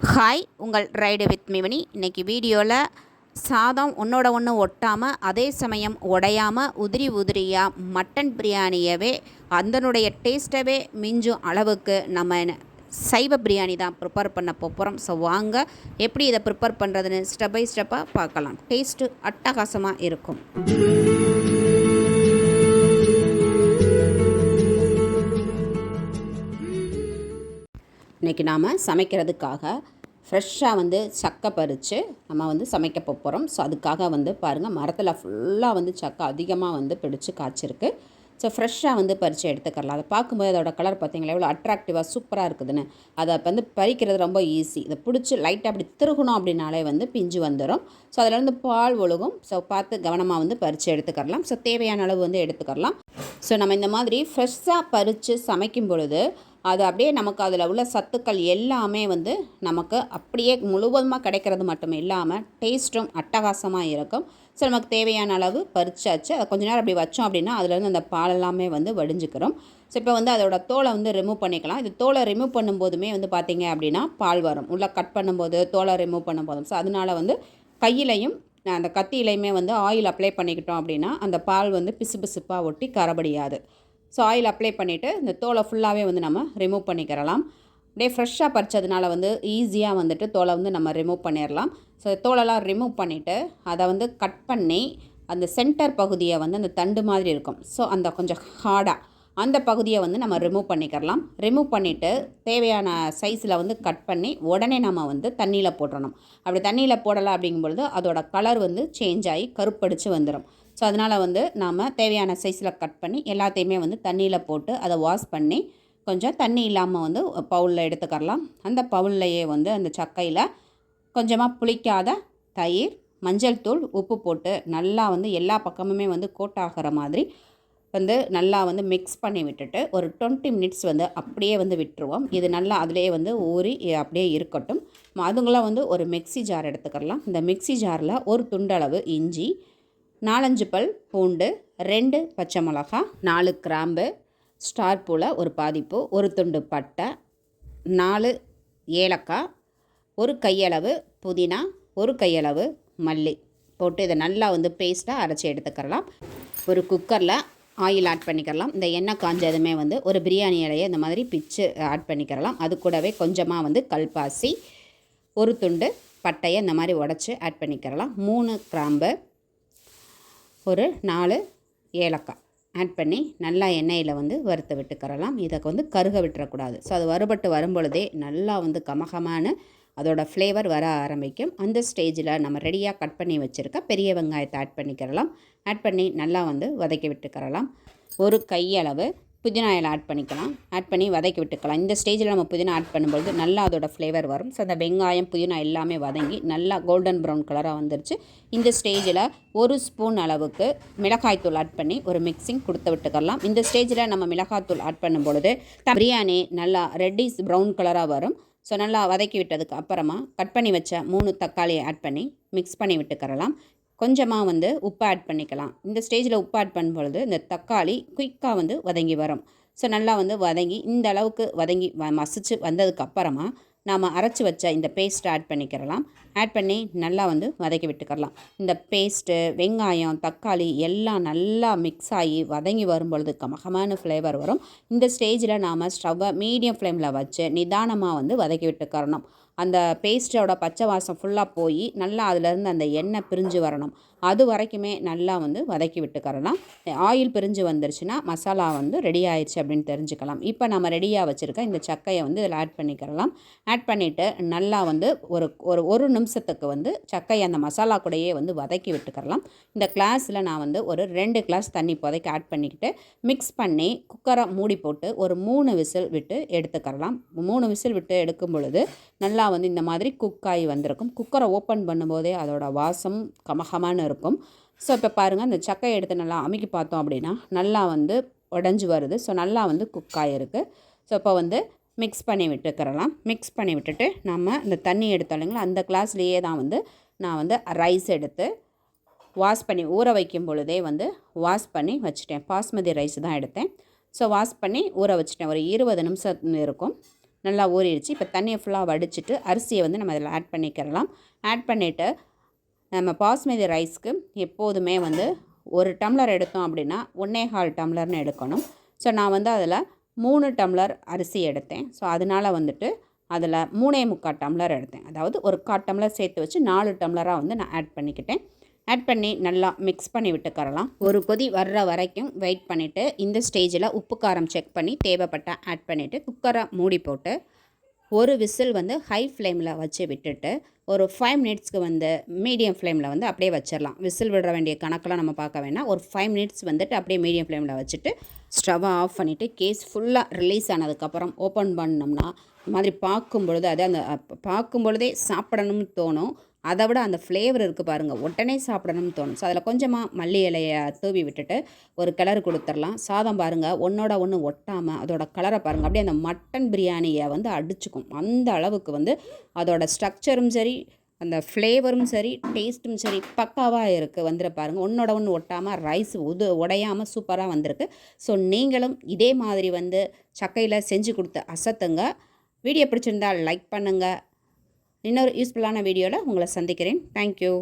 Hi உங்கள் ride with மிவனி இன்னைக்கு வீடியோவில் சாதம் ஒன்றோட ஒன்று ஒட்டாமல் அதே சமயம் உடையாமல் உதிரி உதிரியாக மட்டன் பிரியாணியவே அதனுடைய டேஸ்ட்டவே மிஞ்சும் அளவுக்கு நம்ம என்ன- சைவ பிரியாணி தான் ப்ரிப்பேர் பண்ண போகிறோம் ஸோ வாங்க எப்படி இதை ப்ரிப்பேர் பண்ணுறதுன்னு ஸ்டெப் பை ஸ்டெப்பாக பார்க்கலாம். டேஸ்ட்டு அட்டகாசமாக இருக்கும். இன்றைக்கி நாம் சமைக்கிறதுக்காக ஃப்ரெஷ்ஷாக வந்து சக்கை பறித்து நம்ம வந்து சமைக்க போகிறோம் ஸோ அதுக்காக வந்து பாருங்கள் மரத்தில் ஃபுல்லாக வந்து சக்கை அதிகமாக வந்து பிடிச்சு காய்ச்சிருக்கு. ஸோ ஃப்ரெஷ்ஷாக வந்து பறித்து எடுத்துக்கலாம் அதை பார்க்கும்போது அதோட கலர் பார்த்தீங்களா? எவ்வளோ அட்ராக்டிவாக சூப்பராக இருக்குதுன்னு. அதை வந்து பறிக்கிறது ரொம்ப ஈஸி இதை பிடிச்சி லைட்டாக அப்படி திருகணும் அப்படின்னாலே வந்து பிஞ்சு வந்துடும் ஸோ அதிலேருந்து பால் ஒழுகும். ஸோ பார்த்து கவனமாக வந்து பறித்து எடுத்துக்கலாம் ஸோ தேவையான அளவு வந்து எடுத்துக்கலாம் ஸோ நம்ம இந்த மாதிரி ஃப்ரெஷ்ஷாக பறித்து சமைக்கும் பொழுது அது அப்படியே நமக்கு அதில் உள்ள சத்துக்கள் எல்லாமே வந்து நமக்கு அப்படியே முழுவதுமாக கிடைக்கிறது மட்டும் இல்லாமல் டேஸ்ட்டும் அட்டகாசமாக இருக்கும். ஸோ நமக்கு தேவையான அளவு பறிச்சாச்சு அதை கொஞ்ச நேரம் அப்படி வச்சோம் அப்படின்னா அதுலேருந்து அந்த பால் எல்லாமே வந்து வடிஞ்சுக்கிறோம். ஸோ இப்போ வந்து அதோட தோலை வந்து ரிமூவ் பண்ணிக்கலாம். இது தோலை ரிமூவ் பண்ணும்போதுமே வந்து பார்த்திங்க அப்படின்னா பால் வரும். உள்ளே கட் பண்ணும்போது தோலை ரிமூவ் பண்ணும்போதும் ஸோ அதனால வந்து கையிலையும் அந்த கத்தியிலையுமே வந்து ஆயில் அப்ளை பண்ணிக்கிட்டோம் அப்படின்னா அந்த பால் வந்து பிசு பிசுப்பாக ஒட்டி கரபடியாது. ஸோ ஆயில் அப்ளை பண்ணிவிட்டு இந்த தோலை ஃபுல்லாகவே வந்து நம்ம ரிமூவ் பண்ணிக்கிறலாம். அப்படியே ஃப்ரெஷ்ஷாக பறிச்சதுனால வந்து ஈஸியாக வந்துட்டு தோலை வந்து நம்ம ரிமூவ் பண்ணிடலாம் ஸோ தோலெல்லாம் ரிமூவ் பண்ணிவிட்டு அதை வந்து கட் பண்ணி அந்த சென்டர் பகுதியை வந்து அந்த தண்டு மாதிரி இருக்கும். ஸோ அந்த கொஞ்சம் ஹார்டாக அந்த பகுதியை வந்து நம்ம ரிமூவ் பண்ணிக்கிறலாம். ரிமூவ் பண்ணிவிட்டு தேவையான சைஸில் வந்து கட் பண்ணி உடனே நம்ம வந்து தண்ணியில் போட்டுடணும் அப்படி தண்ணியில் போடலை அப்படிங்கும்பொழுது அதோட கலர் வந்து சேஞ்ச் ஆகி கருப்படிச்சு வந்துடும் ஸோ அதனால் வந்து நாம் தேவையான சைஸில் கட் பண்ணி எல்லாத்தையுமே வந்து தண்ணியில் போட்டு அதை வாஷ் பண்ணி கொஞ்சம் தண்ணி இல்லாமல் வந்து பவுலில் எடுத்துக்கரலாம். அந்த பவுல்லையே வந்து அந்த சக்கையில் கொஞ்சமாக புளிக்காத தயிர் மஞ்சள் தூள் உப்பு போட்டு நல்லா வந்து எல்லா பக்கமுமே வந்து கோட் ஆகிற மாதிரி வந்து நல்லா வந்து மிக்ஸ் பண்ணி விட்டுட்டு ஒரு டுவெண்ட்டி மினிட்ஸ் வந்து அப்படியே வந்து விட்டுருவோம். இது நல்லா அதிலே வந்து ஊறி அப்படியே இருக்கட்டும். அதுங்களாம் வந்து ஒரு மிக்ஸி ஜார் எடுத்துக்கலாம் இந்த மிக்ஸி ஜாரில் ஒரு துண்டளவு இஞ்சி நாலஞ்சு பல் பூண்டு ரெண்டு பச்சை மிளகா நாலு கிராம்பு ஸ்டார் பூவில் ஒரு பாதிப்பு ஒரு துண்டு பட்டை நாலு ஏலக்காய் ஒரு கையளவு புதினா ஒரு கையளவு மல்லி. போட்டு இதை நல்லா வந்து பேஸ்ட்டாக அரைச்சி எடுத்துக்கிறலாம். ஒரு குக்கரில் ஆயில் ஆட் பண்ணிக்கிறலாம். இந்த எண்ணெய் காஞ்சதுமே வந்து ஒரு பிரியாணி இலையை இந்த மாதிரி பிச்சு ஆட் பண்ணிக்கிறலாம். அது கூடவே கொஞ்சமாக வந்து கல்பாசி ஒரு துண்டு பட்டையை இந்த மாதிரி உடச்சி ஆட் பண்ணிக்கிறலாம். மூணு கிராம்பு ஒரு நாலு ஏலக்காய். ஆட் பண்ணி நல்லா எண்ணெயில் வந்து வறுத்து விட்டுக்கிறலாம். இதை வந்து கருக விட்டுறக்கூடாது. ஸோ அது வறுபட்டு வரும்பொழுதே நல்லா வந்து கமகமான அதோட ஃப்ளேவர் வர ஆரம்பிக்கும். அந்த ஸ்டேஜில் நம்ம ரெடியாக கட் பண்ணி வச்சுருக்க பெரிய வெங்காயத்தை ஆட் பண்ணிக்கிறலாம். ஆட் பண்ணி நல்லா வந்து வதக்கி விட்டுக்கிறலாம். ஒரு கையளவு புதினா இலை ஆட் பண்ணிக்கலாம். ஆட் பண்ணி வதக்கி விட்டுக்கலாம். இந்த ஸ்டேஜில் நம்ம புதினா ஆட் பண்ணும்பொழுது நல்லா அதோட ஃப்ளேவர் வரும். ஸோ அந்த வெங்காயம் புதினா எல்லாமே வதங்கி நல்லா கோல்டன் ப்ரௌன் கலராக வந்துருச்சு. இந்த ஸ்டேஜில் ஒரு ஸ்பூன் அளவுக்கு மிளகாய்த்தூள் ஆட் பண்ணி ஒரு மிக்சிங் கொடுத்து விட்டுக்கலாம். இந்த ஸ்டேஜில் நம்ம மிளகாய்த்தூள் ஆட் பண்ணும் பொழுது பிரியாணி நல்லா ரெட்டிஸ் ப்ரௌன் கலராக வரும். ஸோ நல்லா வதக்கி விட்டதுக்கு அப்புறமா கட் பண்ணி வச்ச மூணு தக்காளியை ஆட் பண்ணி மிக்ஸ் பண்ணி விட்டுக்கிறலாம். கொஞ்சமாக வந்து உப்பு ஆட் பண்ணிக்கலாம். இந்த ஸ்டேஜில் உப்பு ஆட் பண்ணும்பொழுது இந்த தக்காளி குயிக்காக வந்து வதங்கி வரும். ஸோ நல்லா வந்து வதங்கி இந்த அளவுக்கு வதங்கி வ மசிச்சு வந்ததுக்கப்புறமா நாம் அரைச்சி வச்ச இந்த பேஸ்ட்டை ஆட் பண்ணிக்கிறலாம். ஆட் பண்ணி நல்லா வந்து வதக்கி விட்டுக்கிறலாம் இந்த பேஸ்ட்டு வெங்காயம் தக்காளி எல்லாம் நல்லா மிக்ஸ் ஆகி வதங்கி வரும்பொழுது கமகமான ஃப்ளேவர் வரும். இந்த ஸ்டேஜில் நாம் ஸ்டவ்வை மீடியம் ஃப்ளேமில் வச்சு நிதானமாக வந்து வதக்கி விட்டுக்கிறணும். அந்த பேஸ்ட்டோட பச்சை வாசம் ஃபுல்லாக போய் நல்லா அதுலேருந்து அந்த எண்ணெய் பிரிஞ்சு வரணும். அது வரைக்குமே நல்லா வந்து வதக்கி விட்டுக்கிறலாம். ஆயில் பிரிஞ்சு வந்துருச்சுன்னா மசாலா வந்து ரெடி ஆயிடுச்சு அப்படின்னு தெரிஞ்சுக்கலாம். இப்போ நம்ம ரெடியாக வச்சுருக்க இந்த சக்கையை வந்து இதில் ஆட் பண்ணிக்கிறலாம். ஆட் பண்ணிவிட்டு நல்லா வந்து ஒரு ஒரு ஒரு நிமிஷத்துக்கு வந்து சக்கையை அந்த மசாலா கூடயே வந்து வதக்கி விட்டுக்கிறலாம். இந்த கிளாஸில் நான் வந்து ஒரு ரெண்டு கிளாஸ் தண்ணி புதைக்க ஆட் பண்ணிக்கிட்டு மிக்ஸ் பண்ணி குக்கரை மூடி போட்டு ஒரு மூணு விசில் விட்டு எடுத்துக்கிறலாம். மூணு விசில் விட்டு எடுக்கும் பொழுது நல்லா வந்து இந்த மாதிரி குக்காகி வந்திருக்கும். குக்கரை ஓப்பன் பண்ணும்போதே அதோட வாசம் கமகமான இருக்கும். ஸோ இப்போ பாருங்கள் இந்த சக்கையை எடுத்து நல்லா அமுக்கி பார்த்தோம் அப்படின்னா நல்லா வந்து உடஞ்சி வருது. ஸோ நல்லா வந்து குக் ஆகிருக்கு ஸோ இப்போ வந்து மிக்ஸ் பண்ணி விட்டுக்கிறலாம். மிக்ஸ் பண்ணி விட்டுட்டு நம்ம இந்த தண்ணி எடுத்தோம் இல்லைங்களா அந்த கிளாஸ்லேயே தான் வந்து நான் வந்து ரைஸ் எடுத்து வாஷ் பண்ணி ஊற வைக்கும் பொழுதே வந்து வாஷ் பண்ணி வச்சுட்டேன். பாஸ்மதி ரைஸ் தான் எடுத்தேன். ஸோ வாஷ் பண்ணி ஊற வச்சுட்டேன். ஒரு இருபது நிமிஷம் இருக்கும். நல்லா ஊறிடுச்சு. இப்போ தண்ணியை ஃபுல்லாக வடிச்சிட்டு அரிசியை வந்து நம்ம அதில் ஆட் பண்ணிக்கிறலாம். ஆட் பண்ணிவிட்டு நம்ம பாஸ்மதி ரைஸ்க்கு எப்போதுமே வந்து ஒரு டம்ளர் எடுத்தோம் அப்படின்னா ஒன்றே கால் டம்ளர்னு எடுக்கணும். ஸோ நான் வந்து அதில் மூணு டம்ளர் அரிசி எடுத்தேன். ஸோ அதனால் வந்துட்டு அதில் மூணே முக்கால் டம்ளர் எடுத்தேன். அதாவது ஒரு கால் டம்ளர் சேர்த்து வச்சு நாலு டம்ளராக வந்து நான் ஆட் பண்ணிக்கிட்டேன். ஆட் பண்ணி நல்லா மிக்ஸ் பண்ணி விட்டுக்கரலாம் ஒரு கொதி வர்ற வரைக்கும் வெயிட் பண்ணிவிட்டு இந்த ஸ்டேஜில் உப்பு காரம் செக் பண்ணி தேவைப்பட்ட ஆட் பண்ணிவிட்டு குக்கரை மூடி போட்டு ஒரு விசில் வந்து ஹை ஃப்ளேமில் வச்சு விட்டுட்டு ஒரு ஃபைவ் மினிட்ஸ்க்கு வந்து மீடியம் ஃப்ளேமில் வந்து அப்படியே வச்சிடலாம் விசில் விட வேண்டிய கணக்கெலாம் நம்ம பார்க்க வேணாம். ஒரு ஃபைவ் மினிட்ஸ் வந்துட்டு அப்படியே மீடியம் ஃப்ளேமில் வச்சுட்டு ஸ்டவ்வை ஆஃப் பண்ணிவிட்டு கேஸ் ஃபுல்லாக ரிலீஸ் ஆனதுக்கப்புறம் ஓப்பன் பண்ணோம்னா இந்த மாதிரி பார்க்கும் பொழுது அது அந்த பார்க்கும் பொழுதே சாப்பிடணும்னு தோணும். அதை விட அந்த ஃப்ளேவர் இருக்குது பாருங்கள் உடனே சாப்பிடணும்னு தோணும். ஸோ அதில் கொஞ்சமாக மல்லி இலையை தூவி விட்டுட்டு ஒரு கிளறு கொடுத்துடலாம். சாதம் பாருங்கள் ஒன்றோட ஒன்று ஒட்டாமல் அதோட கலரை பாருங்கள் அப்படியே அந்த மட்டன் பிரியாணியை வந்து அடிச்சுக்கும். அந்த அளவுக்கு வந்து அதோட ஸ்ட்ரக்சரும் சரி அந்த ஃப்ளேவரும் சரி டேஸ்ட்டும் சரி பக்காவாக இருக்குது வந்துட பாருங்கள் ஒன்றோட ஒன்று ஒட்டாமல் ரைஸ் உது உடையாமல் சூப்பராக வந்திருக்கு. ஸோ நீங்களும் இதே மாதிரி வந்து சக்கையில் செஞ்சு கொடுத்து அசத்துங்க. வீடியோ பிடிச்சிருந்தால் லைக் பண்ணுங்கள் இன்னொரு யூஸ்ஃபுல்லான வீடியோவில் உங்களை சந்திக்கிறேன். தேங்க்யூ